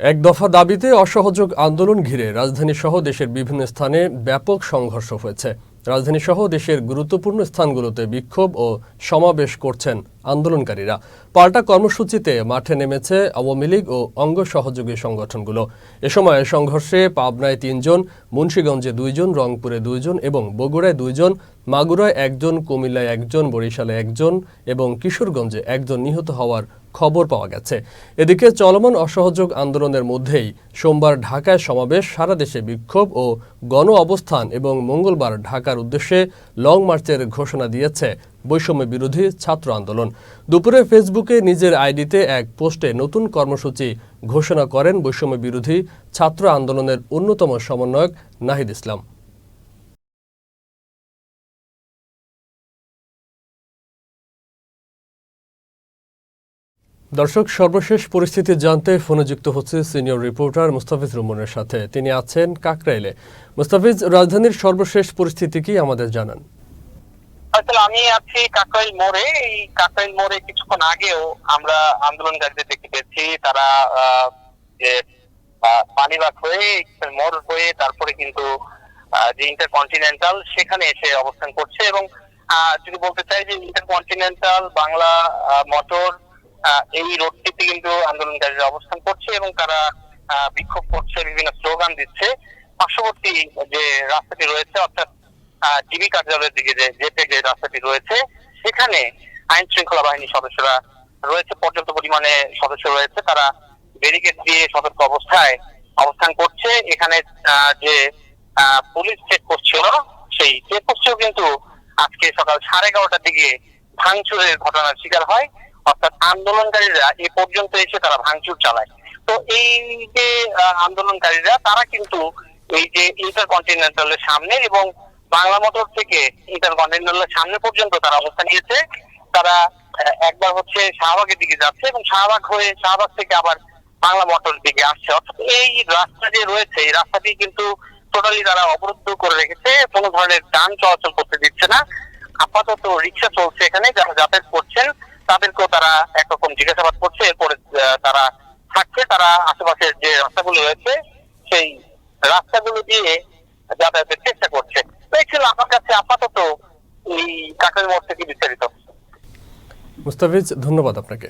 এক দফা দাবিতে অসহযোগ আন্দোলন ঘিরে রাজধানী সহ দেশের বিভিন্ন স্থানে ব্যাপক সংঘর্ষ হয়েছে। রাজধানী সহ দেশের গুরুত্বপূর্ণ স্থানগুলোতে বিক্ষোভ ও সমাবেশ করছেন আন্দোলনকারীরা। পাল্টা কর্মসূচিতে মাঠে নেমেছে আওয়ামী লীগ ও অঙ্গ সহযোগী সংগঠনগুলো। এ সময় সংঘর্ষে পাবনায় তিনজন, মুন্সীগঞ্জে দুইজন, রংপুরে দুইজন এবং বগুড়ায় দুইজন, মাগুরায় একজন, কুমিল্লায় একজন, বরিশালে একজন এবং কিশোরগঞ্জে একজন নিহত হওয়ার খবর পাওয়া গেছে। এদিকে চলমান অসহযোগ আন্দোলনের মধ্যেই সোমবার ঢাকায় সমাবেশ, সারা দেশে বিক্ষোভ ও গণ অবস্থান এবং মঙ্গলবার ঢাকার উদ্দেশ্যে লং মার্চের ঘোষণা দিয়েছে বৈষম্য বিরোধী ছাত্র আন্দোলন। দুপুরে ফেসবুকে নিজের আইডিতে এক পোস্টে নতুন কর্মসূচি ঘোষণা করেন বৈষম্য বিরোধী ছাত্র আন্দোলনের অন্যতম সমন্বয়ক নাহিদ ইসলাম। দর্শক, সর্বশেষ পরিস্থিতি জানতে ফোনে যুক্ত হচ্ছে সিনিয়র রিপোর্টার মুস্তাফিজ রুমনের সাথে। তিনি আছেন কাকরাইলে। মুস্তাফিজ, রাজধানীর সর্বশেষ পরিস্থিতি কি আমাদের জানান। আসলে আমি আছি কাকাইল মোড়ে। এই কাকাইল মোড়ে কিছুক্ষণ আগেও আমরা আন্দোলনকারীদের দেখতে পেয়েছি। তারা যে মালিবাগ হয়ে মোড় হয়ে, তারপরে কিন্তু যে ইন্টারকন্টিনেন্টাল সেখানে এসে অবস্থান করছে এবং যদি বলতে চাই যে ইন্টারকন্টিনেন্টাল বাংলা মোটর এই রোডটিতে কিন্তু আন্দোলনকারীরা অবস্থান করছে এবং তারা বিক্ষোভ করছে, বিভিন্ন স্লোগান দিচ্ছে। পার্শ্ববর্তী যে রাস্তাটি রয়েছে, অর্থাৎ ডিবি কার্যালয়ের দিকে যেতে যে রাস্তাটি রয়েছে, সেখানে আইন শৃঙ্খলা বাহিনীর সদস্যরা রয়েছে, পর্যাপ্ত পরিমাণে সদস্য রয়েছে, তারা ব্যারিকেড দিয়ে সতর্ক অবস্থায় অবস্থান করছে। এখানে যে পুলিশ চেকপোস্ট ছিল সেই চেকপোস্টেও কিন্তু আজকে সকাল সাড়ে এগারোটার দিকে ভাঙচুরের ঘটনার শিকার হয়। অর্থাৎ আন্দোলনকারীরা এ পর্যন্ত এসে তারা ভাঙচুর চালায়। তো এই যে আন্দোলনকারীরা, তারা কিন্তু এই যে ইন্টারকন্টিনেন্টালের সামনে এবং বাংলা মোটর থেকে ইন্টারকন্টিনেন্টালের সামনে পর্যন্ত তারা অবস্থান নিয়েছে। তারা একবার হচ্ছে শাহবাগের দিকে যাচ্ছে এবং শাহবাগ হয়ে শাহবাগ থেকে আবার বাংলা মোটর দিকে আসছে। অর্থাৎ এই রাস্তা যে রয়েছে, এই রাস্তাটি কিন্তু টোটালি তারা অবরুদ্ধ করে রেখেছে। কোনো ধরনের যান চলাচল করতে দিচ্ছে না। আপাতত রিক্সা চলছে এখানে, যারা যাতায়াত করছেন তাদেরকেও তারা একরকম জিজ্ঞাসাবাদ করছে। এরপরে তারা থাকছে, তারা আশেপাশের যে রাস্তাগুলো রয়েছে, সেই রাস্তাগুলো দিয়ে যাতায়াতের চেষ্টা করছে। এই ছিল আমার কাছে আপাতত এই কাকের মোড় থেকে বিস্তারিত। মুস্তাফিজ ধন্যবাদ আপনাকে।